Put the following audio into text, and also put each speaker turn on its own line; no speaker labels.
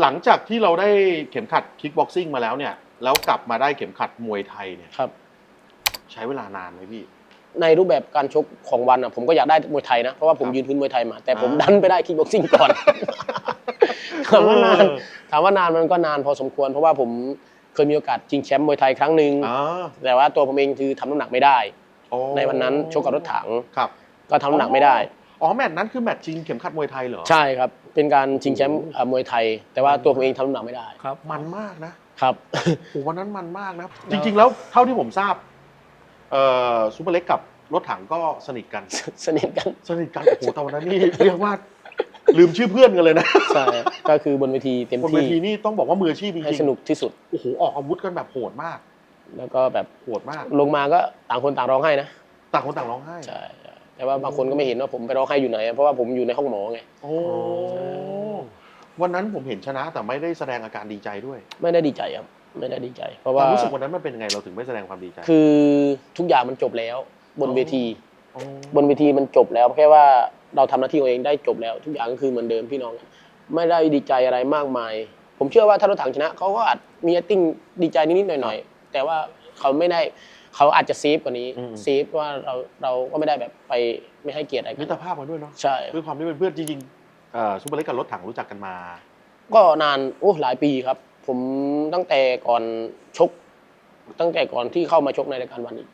หลังจากที่เราได้เข็มขัดคิกบ็อกซิ่งมาแล้วเนี่ย แล้วกลับมาได้เข็มขัดมวยไทยเนี่ย
ครับ
ใช้เวลานานไหมพี่
ในรูปแบบการชกของวันอะผมก็อยากได้มวยไทยนะ เพราะว่าผม
ครับ
ยืนพื้นมวยไทยมา แต่ผม
อ่า
ดันไปได้คิกบ็อกซิ่งก่อนถามว่านานถามว่านานมันก็นานพอสมควร เพราะว่าผมเคยมีโอกาสชิงแชมป์มวยไทยครั้งหนึ่ง
อ่า
แต่ว่าตัวผมเองคือทำน้ำหนักไม่ได้
โอ้
ในวันนั้นชกกับรถถัง
ครับ
ก็ทำน้ำหนักไม่ได้
อ๋อแมตช์นั้นคือแมตช์ชิงเข็มขัดมวยไทยเหรอ
ใช่ครับ เป็นการชิงแชมป์เอ่อมวยไทย แต่ว่าตัวผมเองทำน้ำหนักไม่ได้
ครับ
มันมากนะครับ โอ้วันนั้นมันมากนะ
แล้
จ
ว
ริง ๆ แล้วเท่าที่ผมทราบเอ่อซูเปอร์เล็กกับรถถังก็สนิทกัน
สนิทกัน
สนิทกันโอ้โหตอนนั้นนี่เรียกว่าลืมชื่อเพื่อนกันเลยนะ
ใช่ก็คือบนเวทีเต็ม
บนเว
ที่
ทีนี่ต้องบอกว่ามืออาชีพจริงๆ
ให้สนุกที่สุด
โอ้โหออกอาวุธกันแบบโหดมาก
แล้วก็แบบ
โหดมาก
ลงมาก็ต่างคนต่างร้องไห้นะ
ต่างคนต่างร้องไห้
ใช่ใช่ แต่ว่าบางคนก็ไม่เห็นว่าผมไปร้องไห้อยู่ไหน เพราะว่าผมอยู่ในห้องหมอไง
โอ้วันนั้นผมเห็นชนะแต่ไม่ได้แสดงอาการดีใจด้วย
ไม่ได้ดีใจครับ ไม่ได้ดีใจ เพราะ
ค
ว่า
วามรู้สึกวันนั้นมันเป็นยังไงเราถึงไม่แสดงความดีใจ
คือทุกอย่างมันจบแล้ว บนเวที
อ๋อ
บนเวทีมันจบแล้วแค่ว่าเราทำหน้าที่ของเองได้จบแล้ว ทุกอย่างก็คือเหมือนเดิมพี่น้อง ไม่ได้ดีใจอะไรมากมาย ผมเชื่อว่าถ้ารถถังชนะเขาก็อาจมี acting ดีใจนิดๆหน่อยๆแต่ว่าเขาไม่ได้ เขาอาจจะเซฟกว่านี้เซฟว่าเราเราก็ไม่ได้แบบไปไม่ให้เกียรติอะไรกั
มิ
น
ตรภาพมาด้วยเนาะ
ใช่
ด้วยความที่เป็นเพื่อนจริงๆเอ่อซูเปอร์เล็กกับรถถังรู้จักกันมา
ก็นานโอ้หลายปีครับ ผมตั้งแต่ก่อนชก ตั้งแต่ก่อนที่เข้ามาชกในรายการวันอีก